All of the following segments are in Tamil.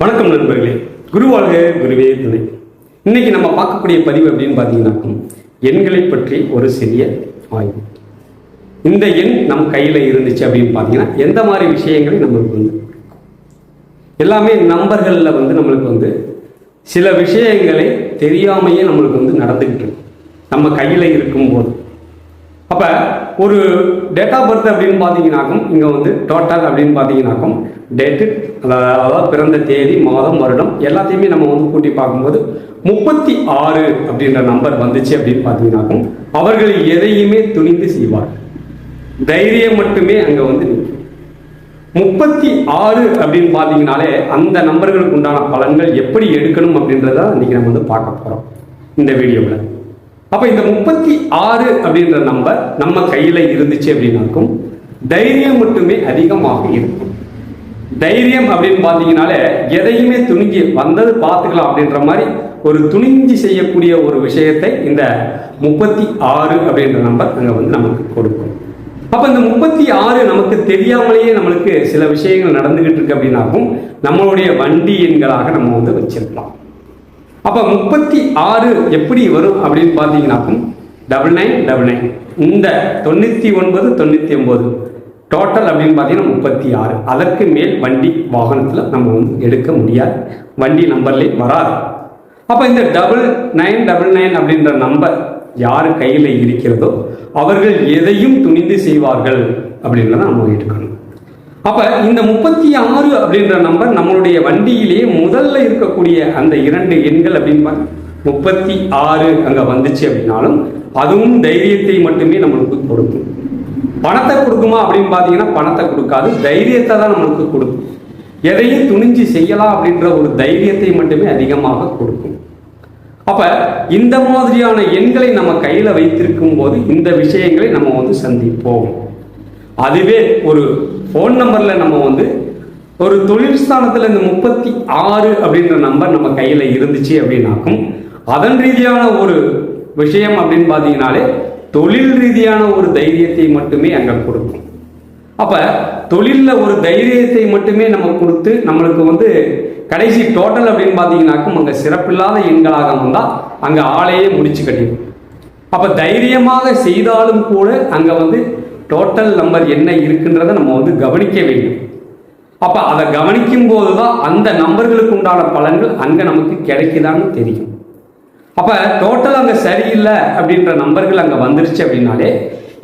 வணக்கம் நண்பர்களே. குருவாக குருவே துணை. இன்னைக்கு நம்ம பார்க்கக்கூடிய பதிவு அப்படின்னு பார்த்தீங்கன்னா எண்களை பற்றி ஒரு சிறிய ஆய்வு. இந்த எண் நம் கையில் இருந்துச்சு அப்படின்னு பார்த்தீங்கன்னா எந்த மாதிரி விஷயங்களை நம்மளுக்கு வந்து எல்லாமே நம்பர்களில் வந்து நம்மளுக்கு வந்து சில விஷயங்களை தெரியாமையே நம்மளுக்கு வந்து நடந்துக்கிட்டு இருக்கு. நம்ம கையில் இருக்கும்போது. அப்போ ஒரு டேட் ஆஃப் பர்த் அப்படின்னு பார்த்தீங்கன்னாக்கும் இங்கே வந்து டோட்டல் அப்படின்னு பார்த்தீங்கன்னாக்கும் டேட்டு அதாவது பிறந்த தேதி மாதம் வருடம் எல்லாத்தையுமே நம்ம வந்து கூட்டி பார்க்கும்போது முப்பத்தி ஆறு அப்படின்ற நம்பர் வந்துச்சு அப்படின்னு பார்த்தீங்கன்னாக்கும் அவர்கள் எதையுமே துணிந்து செய்வார் தைரியம் மட்டுமே அங்கே வந்து நிற்கும். முப்பத்தி ஆறு அப்படின்னு பார்த்தீங்கனாலே அந்த நம்பர்களுக்கு உண்டான பலன்கள் எப்படி எடுக்கணும் அப்படின்றத இன்னைக்கு நம்ம வந்து பார்க்க போகிறோம் இந்த வீடியோவில். அப்போ இந்த முப்பத்தி ஆறு அப்படின்ற நம்பர் நம்ம கையில் இருந்துச்சு அப்படின்னாக்கும் தைரியம் மட்டுமே அதிகமாக இருக்கும். தைரியம் அப்படின்னு பார்த்தீங்கனாலே எதையுமே துணிஞ்சு வந்தது பார்த்துக்கலாம் அப்படின்ற மாதிரி ஒரு துணிஞ்சு செய்யக்கூடிய ஒரு விஷயத்தை இந்த முப்பத்தி ஆறு அப்படின்ற நம்பர் அங்கே வந்து நமக்கு கொடுக்கும். அப்ப இந்த முப்பத்தி ஆறு நமக்கு தெரியாமலேயே நம்மளுக்கு சில விஷயங்கள் நடந்துகிட்டு இருக்கு அப்படின்னாக்கும் நம்மளுடைய வண்டி எண்களாக நம்ம வந்து வச்சிருக்கலாம். அப்ப முப்பத்தி ஆறு எப்படி வரும் அப்படின்னு பார்த்தீங்கன்னாக்கும் டபுள் நைன் டபுள் நைன் இந்த தொண்ணூத்தி ஒன்பது தொண்ணூத்தி ஒன்பது. டோட்டல் அப்படின்னு பார்த்தீங்கன்னா முப்பத்தி ஆறு. அதற்கு மேல் வண்டி வாகனத்தில் நம்ம வந்து எடுக்க முடியாது. வண்டி நம்பர்லேயே வராது. அப்போ இந்த டபுள் நைன் டபுள் நைன் அப்படின்ற நம்பர் யார் கையில் இருக்கிறதோ அவர்கள் எதையும் துணிந்து செய்வார்கள் அப்படின்றத நம்ம எடுக்கணும். அப்போ இந்த முப்பத்தி ஆறு அப்படின்ற நம்பர் நம்மளுடைய வண்டியிலேயே முதல்ல இருக்கக்கூடிய அந்த இரண்டு எண்கள் அப்படின்னு முப்பத்தி ஆறு அங்க வந்துச்சு அப்படின்னாலும் அதுவும் தைரியத்தை மட்டுமே நம்மளுக்கு கொடுக்கும். பணத்தை கொடுக்குமா அப்படின்னு பார்த்தீங்கன்னா பணத்தை கொடுக்காது தைரியத்தை தான் நம்மளுக்கு கொடுக்கும். எதையும் துணிஞ்சு செய்யலாம் அப்படின்ற ஒரு தைரியத்தை மட்டுமே அதிகமாக கொடுக்கும். அப்ப இந்த மாதிரியான எண்களை நம்ம கையில வைத்திருக்கும் போது இந்த விஷயங்களை நம்ம வந்து சந்திப்போம். அதுவே ஒரு ஃபோன் நம்பரில் நம்ம வந்து ஒரு தொழில் ஸ்தானத்தில் இந்த முப்பத்தி ஆறு அப்படின்ற நம்பர் நம்ம கையில் இருந்துச்சு அப்படின்னாக்கும் அதன் ரீதியான ஒரு விஷயம் அப்படின்னு பார்த்தீங்கனாலே தொழில் ரீதியான ஒரு தைரியத்தை மட்டுமே அங்கே கொடுக்கும். அப்போ தொழிலில் ஒரு தைரியத்தை மட்டுமே நம்ம கொடுத்து நம்மளுக்கு வந்து கடைசி டோட்டல் அப்படின்னு பார்த்தீங்கன்னாக்கும் அங்கே சிறப்பில்லாத எண்களாக வந்தால் அங்கே ஆளையே முடிச்சு கட்டிடும். அப்போ தைரியமாக செய்தாலும் கூட அங்கே வந்து டோட்டல் நம்பர் என்ன இருக்குன்றதை நம்ம வந்து கவனிக்க வேண்டும். அப்போ அதை கவனிக்கும் போது தான் அந்த நம்பர்களுக்கு உண்டான பலன்கள் அங்கே நமக்கு கிடைக்குதான்னு தெரியும். அப்போ டோட்டல் அங்கே சரியில்லை அப்படின்ற நம்பர்கள் அங்கே வந்துருச்சு அப்படின்னாலே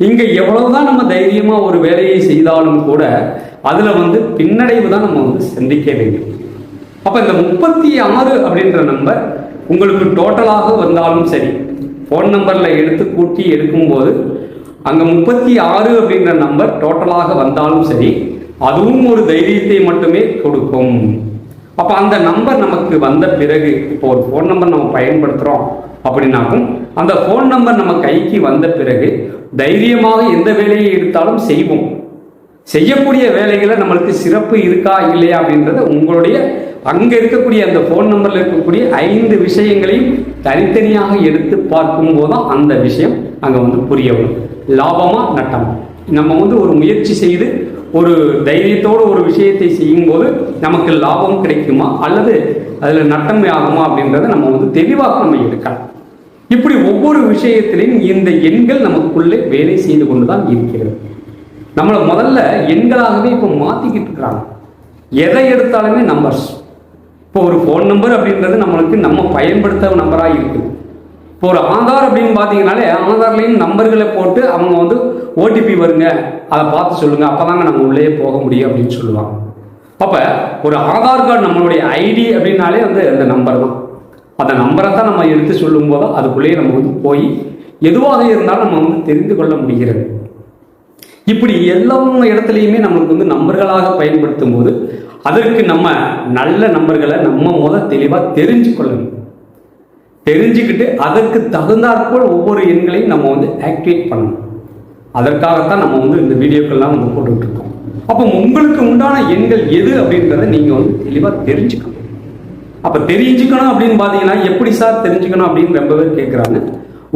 இங்க எவ்வளவுதான் நம்ம தைரியமாக ஒரு வேலையை செய்தாலும் கூட அதில் வந்து பின்னடைவு தான் நம்ம வந்து சந்திக்க வேண்டும். அப்போ இந்த முப்பத்தி ஆறு அப்படின்ற நம்பர் உங்களுக்கு டோட்டலாக வந்தாலும் சரி ஃபோன் நம்பரில் எடுத்து கூட்டி எடுக்கும்போது அங்க முப்பத்தி ஆறு அப்படின்ற நம்பர் டோட்டலாக வந்தாலும் சரி அதுவும் ஒரு தைரியத்தை மட்டுமே கொடுக்கும். அப்ப அந்த நம்பர் நமக்கு வந்த பிறகு இப்போ ஒரு ஃபோன் நம்பர் நம்ம பயன்படுத்துறோம் அப்படின்னாக்கும் அந்த ஃபோன் நம்பர் நம்ம கைக்கு வந்த பிறகு தைரியமாக எந்த வேலையை எடுத்தாலும் செய்வோம். செய்யக்கூடிய வேலைகளை நம்மளுக்கு சிறப்பு இருக்கா இல்லையா அப்படின்றத உங்களுடைய அங்க இருக்கக்கூடிய அந்த ஃபோன் நம்பர்ல இருக்கக்கூடிய ஐந்து விஷயங்களையும் தனித்தனியாக எடுத்து பார்க்கும் தான் அந்த விஷயம் அங்க வந்து புரிய வரும். லாபமா நட்டமா? நம்ம வந்து ஒரு முயற்சி செய்து ஒரு தைரியத்தோடு ஒரு விஷயத்தை செய்யும்போது நமக்கு லாபம் கிடைக்குமா? அல்லது அதில் நட்டம் ஆகுமா அப்படின்றத நம்ம வந்து தெளிவாக நம்ம எடுக்கலாம். இப்படி ஒவ்வொரு விஷயத்திலையும் இந்த எண்கள் நமக்குள்ளே வேலை செய்து கொண்டு தான் இருக்கிறது. நம்மளை முதல்ல எண்களாகவே இப்போ மாற்றிக்கிட்டு இருக்கிறாங்க எதை எடுத்தாலுமே நம்பர்ஸ் இப்போ ஒரு ஃபோன் நம்பர் அப்படின்றது நம்மளுக்கு நம்ம பயன்படுத்த நம்பராக இருக்குது. இப்போ ஒரு ஆதார் அப்படின்னு பார்த்தீங்கனாலே ஆதார்லையும் நம்பர்களை போட்டு அவங்க வந்து ஓடிபி வருங்க. அதை பார்த்து சொல்லுங்கள் அப்போ தாங்க நம்ம உள்ளே போக முடியும் அப்படின்னு சொல்லுவாங்க. அப்போ ஒரு ஆதார் கார்டு நம்மளுடைய ஐடி அப்படின்னாலே வந்து அந்த நம்பர் தான். அந்த நம்பரை தான் நம்ம எடுத்து சொல்லும் போது அதுக்குள்ளேயே நம்ம வந்து போய் எதுவாக இருந்தாலும் நம்ம வந்து தெரிந்து கொள்ள முடிகிறது. இப்படி எல்லா இடத்துலையுமே நம்மளுக்கு வந்து நம்பர்களாக பயன்படுத்தும் போது அதற்கு நம்ம நல்ல நம்பர்களை நம்ம முத தெளிவாக தெரிஞ்சு கொள்ளணும் தெரிஞ்சுக்கிட்டு அதற்கு தகுந்தாற்போல் ஒவ்வொரு எண்களையும் நம்ம வந்து ஆக்டிவேட் பண்ணணும். அதற்காகத்தான் நம்ம வந்து இந்த வீடியோக்கள்லாம் வந்து போட்டுட்டு அப்போ உங்களுக்கு உண்டான எண்கள் எது அப்படின்றத நீங்கள் வந்து தெளிவாக தெரிஞ்சுக்கணும். அப்போ தெரிஞ்சுக்கணும் அப்படின்னு பார்த்தீங்கன்னா எப்படி சார் தெரிஞ்சுக்கணும் அப்படின்னு ரொம்ப பேர் கேட்குறாங்க.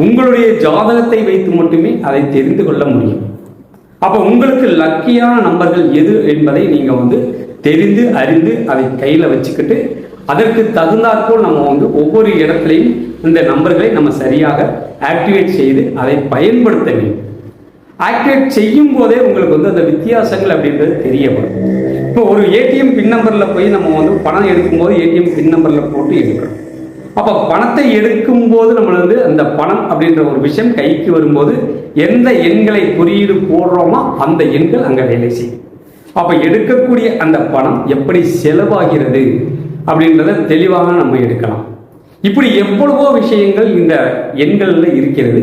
உங்களுடைய ஜாதகத்தை வைத்து மட்டுமே அதை தெரிந்து கொள்ள முடியும். அப்போ உங்களுக்கு லக்கியான நம்பர்கள் எது என்பதை நீங்கள் வந்து தெரிந்து அறிந்து அதை கையில் வச்சுக்கிட்டு அதற்கு தகுந்தாற்போல் நம்ம வந்து ஒவ்வொரு இடத்துலையும் இந்த நம்பர்களை நம்ம சரியாக ஆக்டிவேட் செய்து அதை பயன்படுத்த வேண்டும். ஆக்டிவேட் செய்யும் போதே உங்களுக்கு வந்து அந்த வித்தியாசங்கள் அப்படின்றது தெரிய வரும் இப்போ ஒரு ஏடிஎம் பின் நம்பரில் போய் நம்ம வந்து பணம் எடுக்கும்போது ஏடிஎம் பின் நம்பரில் போட்டு எடுக்கிறோம். அப்போ பணத்தை எடுக்கும்போது நம்ம வந்து அந்த பணம் அப்படின்ற ஒரு விஷயம் கைக்கு வரும்போது எந்த எண்களை குறியீடு போடுறோமோ அந்த எண்கள் அங்கே வேலை செய்யும். அப்போ எடுக்கக்கூடிய அந்த பணம் எப்படி செலவாகிறது? அப்படின்றத தெளிவாக நம்ம எடுக்கலாம். இப்படி எவ்வளவோ விஷயங்கள் இந்த எண்களில் இருக்கிறது.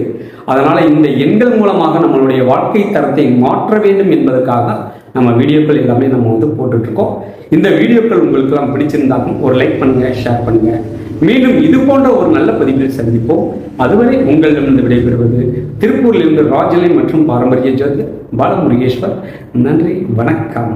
அதனால் இந்த எண்கள் மூலமாக நம்மளுடைய வாழ்க்கை தரத்தை மாற்ற வேண்டும் என்பதற்காக நம்ம வீடியோக்கள் எல்லாமே நம்ம வந்து போட்டுட்டு இருக்கோம் இந்த வீடியோக்கள் உங்களுக்கெல்லாம் பிடிச்சிருந்தாலும் ஒரு லைக் பண்ணுங்கள் ஷேர் பண்ணுங்கள் மீண்டும் இது போன்ற ஒரு நல்ல பதிவில் சந்திப்போம். அதுவரை உங்களிடமிருந்து விடைபெறுவது திருப்பூரிலிருந்து ராஜலை மற்றும் பாரம்பரிய ஜோதி பாலமுருகேஸ்வர். நன்றி வணக்கம்.